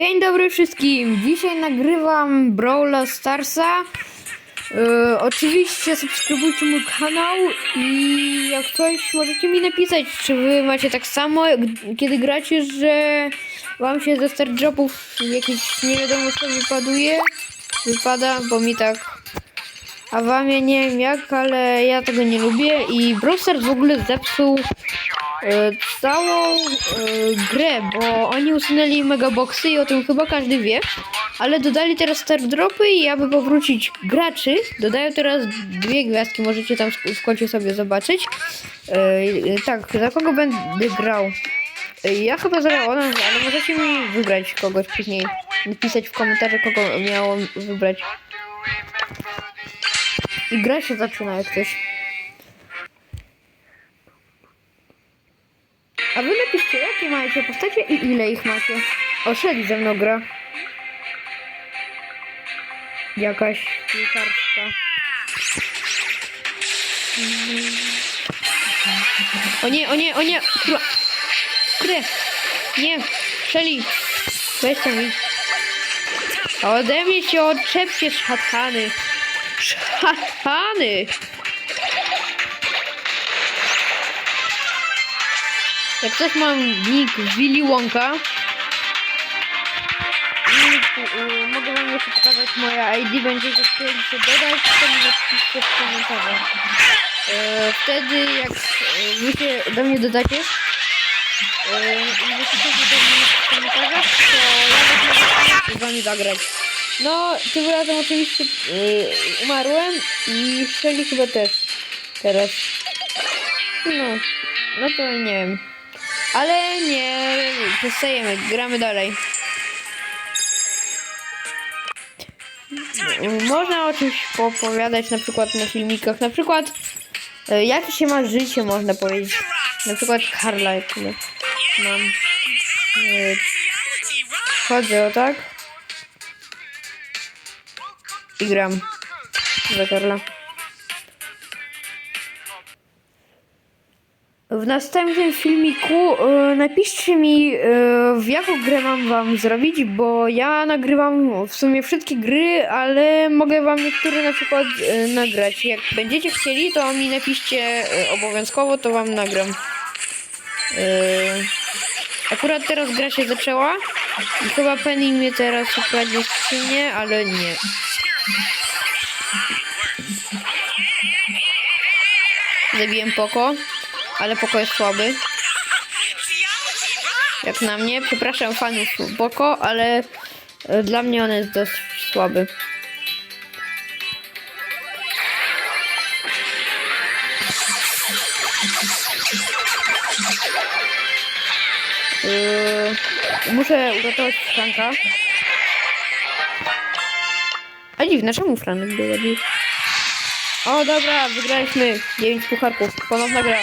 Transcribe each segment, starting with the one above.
Dzień dobry wszystkim! Dzisiaj nagrywam Brawla Starsa. E, oczywiście subskrybujcie mój kanał i jak coś możecie mi napisać, czy wy macie tak samo, kiedy gracie, że wam się ze star dropów jakieś nie wiadomo co wypaduje, wypada, bo mi tak a wam ja nie wiem jak, ale ja tego nie lubię i Brawl Stars w ogóle zepsuł całą e, grę, bo oni usunęli megaboxy i o tym chyba każdy wie, ale dodali teraz star dropy i aby powrócić graczy, dodają teraz dwie gwiazdki, możecie tam w końcu sobie zobaczyć. E, e, tak, za kogo będę grał? E, Ja chyba za ale możecie mi wybrać kogoś później. Napisać w komentarzach, kogo miało wybrać. I gra się zaczyna jak coś. A wy napiszcie, jakie macie postacie i ile ich macie. O, Shelly ze mną gra. Jakaś piłkarska. O nie, o nie, o nie! Kura. Kurde! Nie! Shelly! Weź tam idź. Ode mnie się odczepcie, szatany! Szatany! Jak coś mam nick Willy Wonka. Y, mogę wam jeszcze pokazać moje ID, będziecie chcieli się dodać, to mi napiszcie w komentarzach. E, wtedy jak e, wy się do mnie dodacie e, i wypiszecie do mnie w komentarzach, to ja będę z wami zagrać. No, tym razem oczywiście y, umarłem i Shelly chyba też teraz. No, no to nie wiem. Ale nie, przestajemy, gramy dalej. Można o czymś opowiadać na przykład na filmikach, na przykład y, jakie się ma życie można powiedzieć. Na przykład Karla jak tyle mam. Y, Chodzę o tak. I gram za Karla. W następnym filmiku e, napiszcie mi, e, w jaką grę mam wam zrobić, bo ja nagrywam w sumie wszystkie gry, ale mogę wam niektóre na przykład e, nagrać. Jak będziecie chcieli, to mi napiszcie obowiązkowo, to wam nagram. Akurat teraz gra się zaczęła i chyba Penny mnie teraz ukradnie skrzynię, ale nie. Zabiłem Poko, ale Poko jest słaby. Jak na mnie. Przepraszam fanów Poko, ale e, dla mnie on jest dość słaby. Yy, muszę uratować Franka. A dziwne, czemu Franek go zabił? O dobra, wygraliśmy 9 pucharków. Ponowna gra.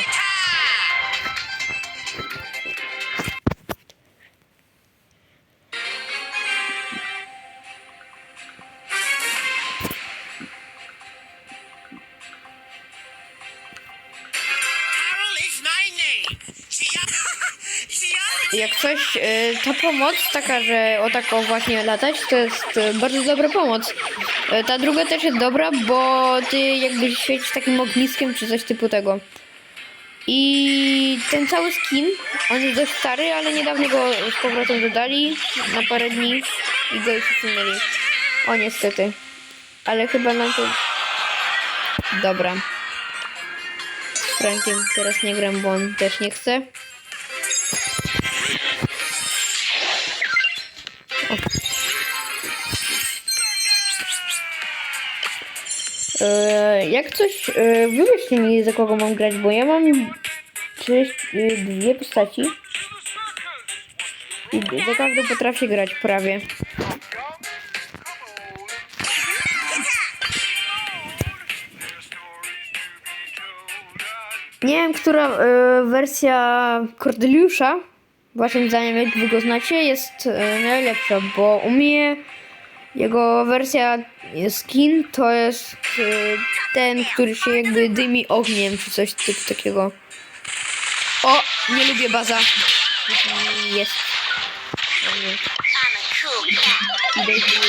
Jak coś, y, ta pomoc taka, że o tak o właśnie latać, to jest y, bardzo dobra pomoc. Y, Ta druga też jest dobra, bo ty jakby świecisz takim ogniskiem czy coś typu tego. I ten cały skin, on jest dość stary, ale niedawno go z powrotem dodali na parę dni i go już usunęli. O niestety. Ale chyba nam to... Dobra. Z Frankiem teraz nie gram, bo on też nie chce. Jak coś, e, wybierzcie mi za kogo mam grać, bo ja mam trzy, e, dwie postaci. I za każdą potrafię grać prawie. Nie wiem, która e, wersja Cordeliusza, waszym zdaniem, jak wy go znacie, jest e, najlepsza, bo u mnie jego wersja skin to jest y, ten, który się jakby dymi ogniem czy coś typu takiego. O, nie lubię baza. Jest. Idę tu.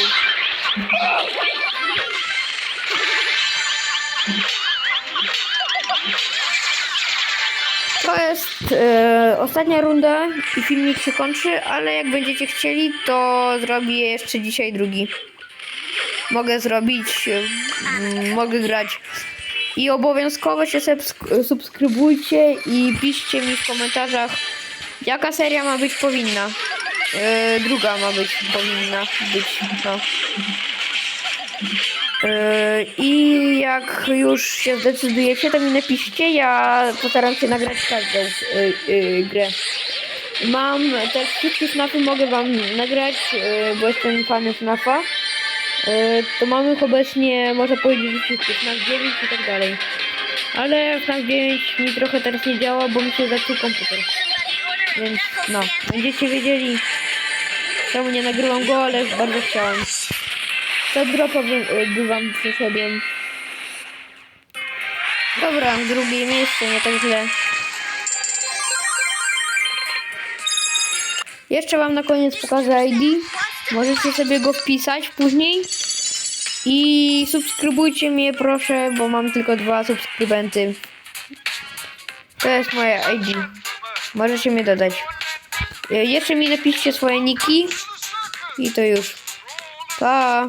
A cool e, ostatnia runda i filmik się kończy, ale jak będziecie chcieli, to zrobię jeszcze dzisiaj drugi. Mogę zrobić, e, mogę grać. I obowiązkowo się subsk- subskrybujcie i piszcie mi w komentarzach, jaka seria ma być powinna. E, druga ma być powinna być. No. E, I jak już się zdecydujecie, to mi napiszcie. Ja postaram się nagrać każdą e, e, grę. Mam też wszystkie snapy, mogę wam nagrać, bo jestem fanem snafa. E, To mamy ich obecnie, można powiedzieć, wszystkie, FNAF 9 i tak dalej. Ale FNAF 9 mi trochę teraz nie działa, bo mi się zepsuł komputer. Więc no, będziecie wiedzieli, czemu nie nagrywam go, ale bardzo chciałem. To dropa by, by wam przeszedłem. Dobra, drugie miejsce, nie tak źle. Jeszcze wam na koniec pokażę ID. Możecie sobie go wpisać później. I subskrybujcie mnie proszę, bo mam tylko dwa subskrybenty. To jest moje ID. Możecie mnie dodać. E, Jeszcze mi napiszcie swoje niki. I to już. Pa!